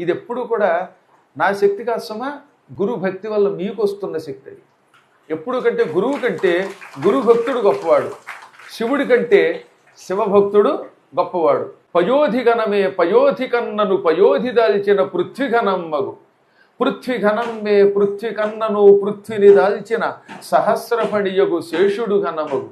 ఇది ఎప్పుడు కూడా నా శక్తి కాసమా? గురు భక్తి వల్ల మీకు వస్తున్న శక్తి అది. ఎప్పుడు కంటే గురువు కంటే గురు భక్తుడు గొప్పవాడు. శివుడి కంటే శివభక్తుడు గొప్పవాడు. పయోధిగణమే పయోధికన్నను పయోధి దాల్చిన పృథ్వీఘనమ్మగు పృథ్వీఘనం మే పృథ్వీకన్నను పృథ్విని దాల్చిన సహస్రపణియగు శేషుడు ఘనమగు.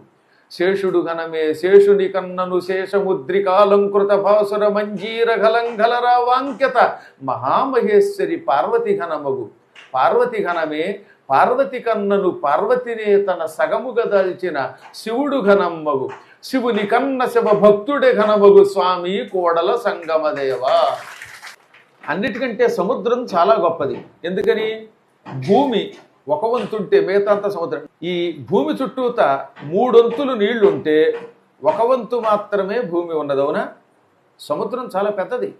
శేషుడు ఘనమే శేషుని కన్నను శేషముద్రికాలంకృత భాసుర మంజీర ఘలంఘలరా వాంక్యత. మహామహేశ్వరి పార్వతి ఘనమగు. పార్వతి ఘనమే పార్వతి కన్నను పార్వతినే తన సగముగా దాల్చిన శివుడు ఘనమ్మగు శివుని కన్న శివ భక్తుడే ఘనమగు స్వామి కోడల సంగమదేవ. అన్నిటికంటే సముద్రం చాలా గొప్పది. ఎందుకని? భూమి. ఒక వంతుంటే మిగతా సముద్రం. ఈ భూమి చుట్టూత మూడొంతులు నీళ్ళుంటే ఒక వంతు మాత్రమే భూమి ఉన్నదవునా సముద్రం చాలా పెద్దది.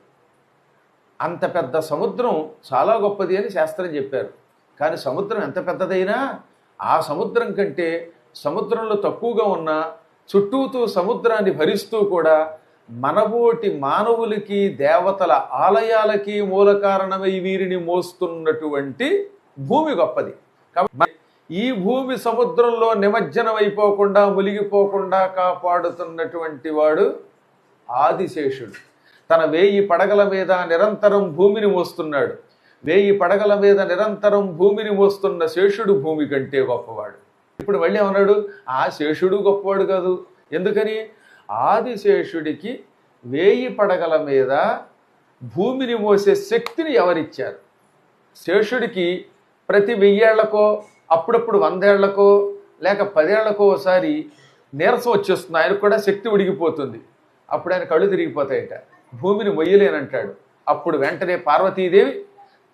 అంత పెద్ద సముద్రం చాలా గొప్పది అని శాస్త్రం చెప్పారు. కానీ సముద్రం ఎంత పెద్దదైనా ఆ సముద్రం కంటే సముద్రంలో తక్కువగా ఉన్న చుట్టూతూ సముద్రాన్ని భరిస్తూ కూడా మనబోటి మానవులకి దేవతల ఆలయాలకి మూల కారణమై వీరిని మోస్తున్నటువంటి భూమి గొప్పది. కాబట్టి ఈ భూమి సముద్రంలో నిమజ్జనం అయిపోకుండా మునిగిపోకుండా కాపాడుతున్నటువంటి వాడు ఆదిశేషుడు. తన వేయి పడగల మీద నిరంతరం భూమిని మోస్తున్నాడు. వేయి పడగల మీద నిరంతరం భూమిని మోస్తున్న శేషుడు భూమి కంటే గొప్పవాడు. ఇప్పుడు మళ్ళీ ఏమన్నాడు? ఆ శేషుడు గొప్పవాడు కాదు. ఎందుకని? ఆదిశేషుడికి వేయి పడగల మీద భూమిని మోసే శక్తిని ఎవరిచ్చారు? శేషుడికి ప్రతి వెయ్యేళ్ళకో అప్పుడప్పుడు వందేళ్ళకో లేక పదేళ్ళకో ఒకసారి నీరసం వచ్చేస్తుంది. ఆయనకు కూడా శక్తి ఉడిగిపోతుంది. అప్పుడు ఆయన కళ్ళు తిరిగిపోతాయట. భూమిని మొయ్యలేనంటాడు. అప్పుడు వెంటనే పార్వతీదేవి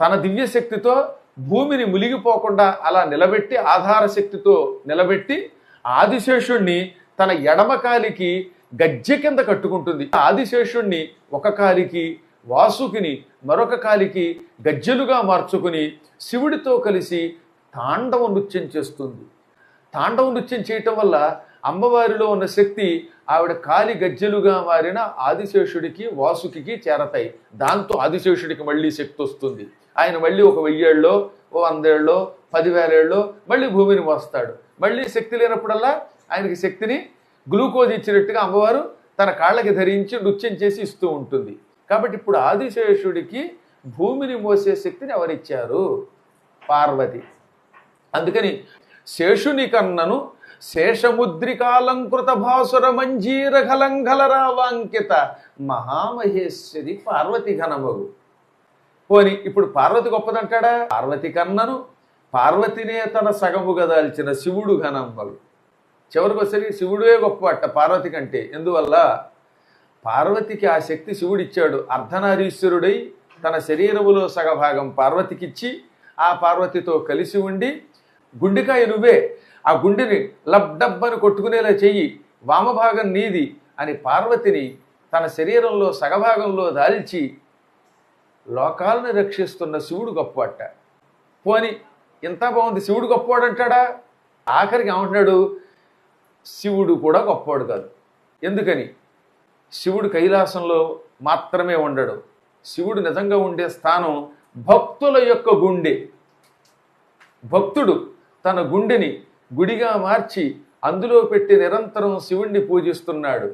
తన దివ్య శక్తితో భూమిని మునిగిపోకుండా అలా నిలబెట్టి ఆధార శక్తితో నిలబెట్టి ఆదిశేషుణ్ణి తన ఎడమ కాలికి గజ్జె కింద కట్టుకుంటుంది. ఆదిశేషుణ్ణి ఒక కాలికి వాసుకిని మరొక కాలికి గజ్జెలుగా మార్చుకుని శివుడితో కలిసి తాండవ నృత్యం చేస్తుంది. తాండవ నృత్యం చేయటం వల్ల అమ్మవారిలో ఉన్న శక్తి ఆవిడ కాలి గజ్జెలుగా మారిన ఆదిశేషుడికి వాసుకి చేరతాయి. దాంతో ఆదిశేషుడికి మళ్ళీ శక్తి వస్తుంది. ఆయన మళ్ళీ ఒక వెయ్యేళ్ళలో ఓ వందేళ్ళలో పదివేలేళ్ళలో మళ్ళీ భూమిని మోస్తాడు. మళ్ళీ శక్తి లేనప్పుడల్లా ఆయనకి శక్తిని గ్లూకోజ్ ఇచ్చినట్టుగా అమ్మవారు తన కాళ్ళకి ధరించి నృత్యం చేసి ఇస్తూ ఉంటుంది. కాబట్టి ఇప్పుడు ఆదిశేషుడికి భూమిని మోసే శక్తిని ఎవరిచ్చారు? పార్వతి. అందుకని శేషుని కన్నను శేషముద్రికాలంకృత భాసుర మంజీర రావాంకిత మహామహేశ్వరి పార్వతి ఘనమగు. పోని ఇప్పుడు పార్వతి గొప్పదంటాడా? పార్వతి కన్నను పార్వతినే తన సగముగా దాల్చిన శివుడు ఘనమ్మలు చివరికి వచ్చేసరికి శివుడే గొప్ప అట్ట పార్వతి కంటే. ఎందువల్ల? పార్వతికి ఆ శక్తి శివుడిచ్చాడు. అర్ధనారీశ్వరుడై తన శరీరములో సగభాగం పార్వతికిచ్చి ఆ పార్వతితో కలిసి ఉండి గుండెకాయ నువ్వే ఆ గుండెని లబ్డబ్బని కొట్టుకునేలా చెయ్యి వామభాగం నీది అని పార్వతిని తన శరీరంలో సగభాగంలో దాల్చి లోకాలను రక్షిస్తున్న శివుడు గొప్పవాట. పోని ఇంత బాగుంది శివుడు గొప్పవాడు అంటాడా? ఆఖరికి ఏమంటున్నాడు? శివుడు కూడా గొప్పవాడు కాదు. ఎందుకని? శివుడు కైలాసంలో మాత్రమే ఉండడు. శివుడు నిజంగా ఉండే స్థానం భక్తుల యొక్క గుండె. భక్తుడు తన గుండెని గుడిగా మార్చి అందులో పెట్టి నిరంతరం శివుణ్ణి పూజిస్తున్నాడు.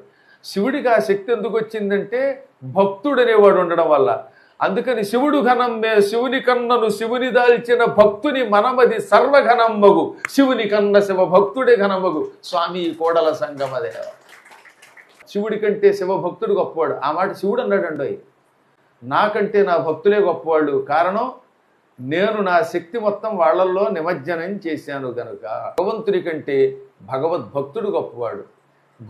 శివుడికి ఆ శక్తి ఎందుకు వచ్చిందంటే భక్తుడు అనేవాడు ఉండడం వల్ల. అందుకని శివుడు ఘనం శివుని కన్నను శివుని దాల్చిన భక్తుని మనమది సర్వఘనమ్మగు శివుని కన్న శివ భక్తుడే ఘనమగు స్వామి కోడల సంగమదేవ. శివుడి కంటే శివ భక్తుడు గొప్పవాడు. ఆ మాట శివుడు అన్నాడండి. నాకంటే నా భక్తులే గొప్పవాళ్ళు. కారణం నేను నా శక్తి మొత్తం వాళ్ళల్లో నిమజ్జనం చేశాను గనుక. భగవంతుడి కంటే భగవద్భక్తుడు గొప్పవాడు.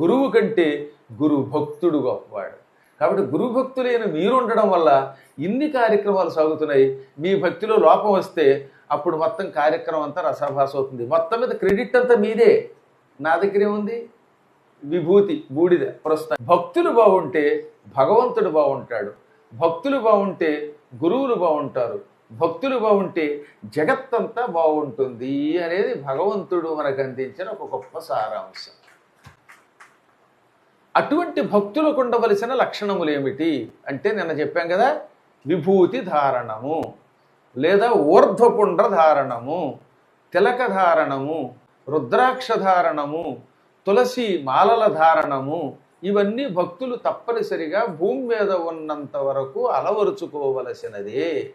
గురువు కంటే గురు భక్తుడు గొప్పవాడు. కాబట్టి గురు భక్తులైన మీరు ఉండడం వల్ల ఇన్ని కార్యక్రమాలు సాగుతున్నాయి. మీ భక్తిలో లోపం వస్తే అప్పుడు మొత్తం కార్యక్రమం అంతా రసాభాస అవుతుంది. మొత్తం మీద క్రెడిట్ అంతా మీదే. నా దగ్గర ఏముంది? విభూతి బూడిద ప్రస్తుతం. భక్తులు బాగుంటే భగవంతుడు బాగుంటాడు భక్తులు బాగుంటే గురువులు బాగుంటారు భక్తులు బాగుంటే జగత్తంతా బాగుంటుంది అనేది భగవంతుడు మనకు అందించిన ఒక గొప్ప సారాంశం. అటువంటి భక్తులకు ఉండవలసిన లక్షణములు ఏమిటి అంటే నిన్న చెప్పాం కదా విభూతి ధారణము లేదా ఊర్ధ్వపుండ్ర ధారణము తిలక ధారణము రుద్రాక్ష ధారణము తులసి మాలల ధారణము ఇవన్నీ భక్తులు తప్పనిసరిగా భూమి మీద ఉన్నంత వరకు అలవరుచుకోవలసినదే.